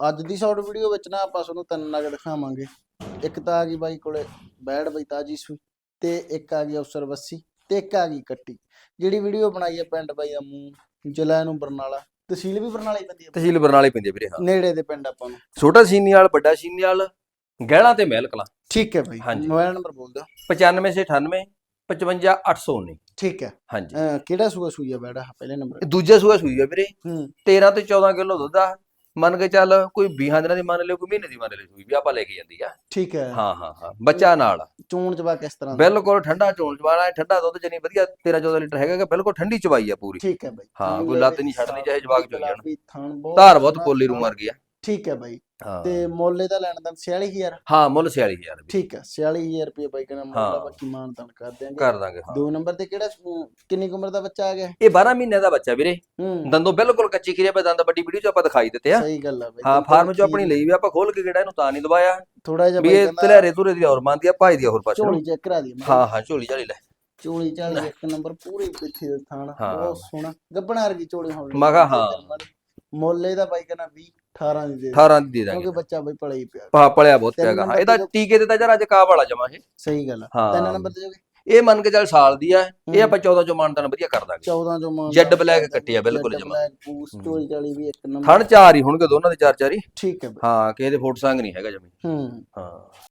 ਅੱਜ ਦੀ short video ਵਿੱਚ ਨਾ ਆਪਾਂ ਤੁਹਾਨੂੰ ਤਿੰਨ ਨਗ ਦਿਖਾਵਾਂਗੇ। ਇੱਕ ਤਾਂ ਆ ਗਈ ਬਾਈ ਕੋਲੇ ਬੈੜ ਬਈ ਤਾਜੀ ਸੂਈ ਤੇ ਇੱਕ ਆ ਗਈ ਅਫਸਰ ਬੱਸੀ ਤੇ ਇੱਕ ਆ ਗਈ ਕੱਟੀ। ਜਿਹੜੀ ਵੀਡੀਓ ਬਣਾਈ ਹੈ ਪਿੰਡ ਬਾਈ ਦਾ ਮੂੰਹ ਜ਼ਿਲ੍ਹਾ ਨੂੰ ਬਰਨਾਲਾ ਤਹਿਸੀਲ ਵੀ ਬਰਨਾਲਾ ਪੈਂਦੀ ਹੈ ਤਹਿਸੀਲ ਬਰਨਾਲੇ ਪੈਂਦੀ ਵੀਰੇ ਹਾਂ। ਨੇੜੇ ਦੇ ਪਿੰਡ ਆਪਾਂ ਨੂੰ। ਛੋਟਾ ਸੀਨੀਆਲ ਵੱਡਾ ਸੀਨੀਆਲ ਗਹਿਣਾ ਤੇ ਮਹਿਲ ਕਲਾਂ। ਠੀਕ ਹੈ ਬਾਈ। ਮੋਬਾਈਲ ਨੰਬਰ ਬੋਲ ਦਿਓ। 95 ਸੇ 98 55 819 ਠੀਕ ਹੈ। ਹਾਂਜੀ। ਕਿਹੜਾ ਸੂਆ ਸੂਈ ਆ ਬੈੜਾ ਪਹਿਲੇ ਨੰਬਰ। ਦੂਜਾ ਸੂਆ ਸੂਈ ਆ ਵੀਰੇ। ਹੂੰ। 13 ਤੇ 14 ਕਿਲੋ ਦੁੱਧ ਆ। ਮੰਨ ਕੇ ਚੱਲ ਕੋਈ 20 ਦਿਨਾਂ ਦੀ ਮੰਨ ਲਿਓ ਕੋਈ ਮਹੀਨੇ ਦੀ ਮੰਨ ਲਿਓ ਸੂਈ ਵੀ ਆਪਾਂ ਲੈ ਕੇ ਜਾਂਦੀ ਆ ਠੀਕ ਹੈ ਹਾਂ ਹਾਂ ਹਾਂ ਬੱਚਾ ਨਾਲ। ਚੋਣ ਚਵਾ ਕਿਸ ਤਰ੍ਹਾਂ ਦਾ? ਬਿਲਕੁਲ ਠੰਡਾ ਚੋਲ ਚਵਾਣਾ ਹੈ ਠੰਡਾ ਦੁੱਧ ਜਨੀ ਵਧੀਆ 13 14 ਲੀਟਰ ਹੈਗਾ ਗਾ, ਬਿਲਕੁਲ ਠੰਡੀ ਚਵਾਈ ਆ ਪੂਰੀ ਠੀਕ ਹੈ ਬਾਈ ਹਾਂ, ਕੋਈ ਲੱਤ ਨਹੀਂ ਛੱਡਣੀ, ਚਾਹੇ ਜਵਾਕ ਚੋਈ ਜਾਣ। ਧਾਰ ਬਹੁਤ ਪੋਲੀ ਰੂ। ਮਾਰ ਗਈ ਆ ਠੀਕ ਹੈ ਬਾਈ ਹਾਂ। ਤੇ ਮੁੱਲ ਇਹਦਾ ਲੈਣ ਦਾ 46000 ਹਾਂ ਮੁੱਲ 46000 ਵੀ। ਠੀਕ ਹੈ 46000 ਰੁਪਏ ਬਾਈ ਕਹਿੰਦਾ ਮੁੱਲ ਹਾਂ। ਆ, ਬਾਕੀ ਮਾਨ ਤਾਨ ਕਰ ਦਿਆਂਗੇ। ਕਰ ਦਾਂਗੇ ਹਾਂ। ਦੋ ਨੰਬਰ ਤੇ ਕਿਹੜਾ ਕਿੰਨੀ ਕੁ ਉਮਰ ਦਾ ਬੱਚਾ ਆ ਗਿਆ? ਇਹ 12 ਮਹੀਨੇ ਦਾ ਬੱਚਾ ਵੀਰੇ। ਹੂੰ। ਦੰਦੋਂ ਬਿਲਕੁਲ ਕੱਚੀ ਖੀਰੇ ਪੇ ਦੰਦ ਵੱਡੀ ਵੀਡੀਓ ਚ ਆਪਾਂ ਦਿਖਾਈ ਦਿੱਤੇ ਆ। ਸਹੀ ਗੱਲ ਆ ਬਾਈ ਹਾਂ ਫਾਰਮ ਚ ਆਪਣੀ ਲਈ ਵੀ ਆਪਾਂ ਖੋਲ ਕੇ ਕਿਹੜਾ ਇਹਨੂੰ ਤਾਂ ਨਹੀਂ ਦਵਾਇਆ ਥੋੜਾ ਜਿਹਾ ਵੀ ਬਾਈ ਇਹ ਕਹਿੰਦਾ ਤਲੇਰੇ ਤੁਰੇ ਦੀ ਹੋਰ ਮੰਨਦੀ ਆ ਭਾਈ ਦੀ ਹੋਰ ਪਾਸੇ ਨੂੰ। ਝੋਲੀ ਚੈੱਕ ਕਰਾ ਦੀ ਹਾਂ ਹਾਂ ਝੋਲੀ ਝਾਲੀ ਲੈ। ਝੋਲੀ ਝਾਲੀ ਇੱਕ ਨੰਬਰ ਪੂਰੀ ਪਿੱਠੀ ਦੇ ਥਾਣ। ਹਾਂ। ਬਹੁਤ ਸੋਹਣਾ। ਗੱਬਣਾ ਵਰਗੀ ਝੋਲੀ ਹੋਣੀ ਮੈਂ ਕਿਹਾ ਹਾਂ। ਮੁੱਲ ਇਹਦਾ ਬਾਈ ਕਹਿੰਦਾ 20 18 ਦੀ ਦੇ ਦੇ 18 ਦੀ ਦੇ ਦਾਂਗੇ। ਕਿਉਂਕਿ ਬੱਚਾ ਬਾਈ ਹੀ ਪਿਆ। ਪਾ ਪਲਿਆ ਬਹੁਤ ਤਿੰਨ ਪਿਆਗਾ ਇਹਦਾ ਤੇ ਜੋ- ਟੀਕੇ ਤੇ ਤਾਂ ਜਰਾ ਅੱਜ ਕਾਬ ਵਾਲਾ ਜਮਾ ਇਹ। ਸਹੀ ਗੱਲ ਆ। ਹਾਂ। ਤਿੰਨ ਨੰਬਰ ਤੇ ਜੋਗੇ ਇਹ ਮੰਨ ਕੇ ਚੱਲ ਸਾਲ ਦੀ ਆ। ਇਹ। ਆਪਾਂ 14 ਚੋਂ ਮਾਨਤਨ ਵਧੀਆ ਕਰ ਦਾਂਗੇ। 14 ਜੋ ਮਾਨ ਜੈਡ ਬਲੈਕ ਕੱਟੀ ਆ ਬਿਲਕੁਲ ਜਮਾਂ। ਪੂਸ ਝੋਲੀ ਝਾਲੀ ਵੀ ਇੱਕ ਨੰਬਰ। ਥਣ ਚਾਰ ਹੀ ਹੋਣਗੇ ਦੋਨਾਂ ਦੇ ਚਾਰ ਚਾਰ। ਹੀ ਠੀਕ ਹੈ ਬਾਈ। ਹਾਂ ਕਿਸੇ ਦੇ ਫੋਟ ਸੰਗ ਨਹੀਂ ਹੈਗਾ ਜਮੀ। ਹੂੰ। ਹਾਂ।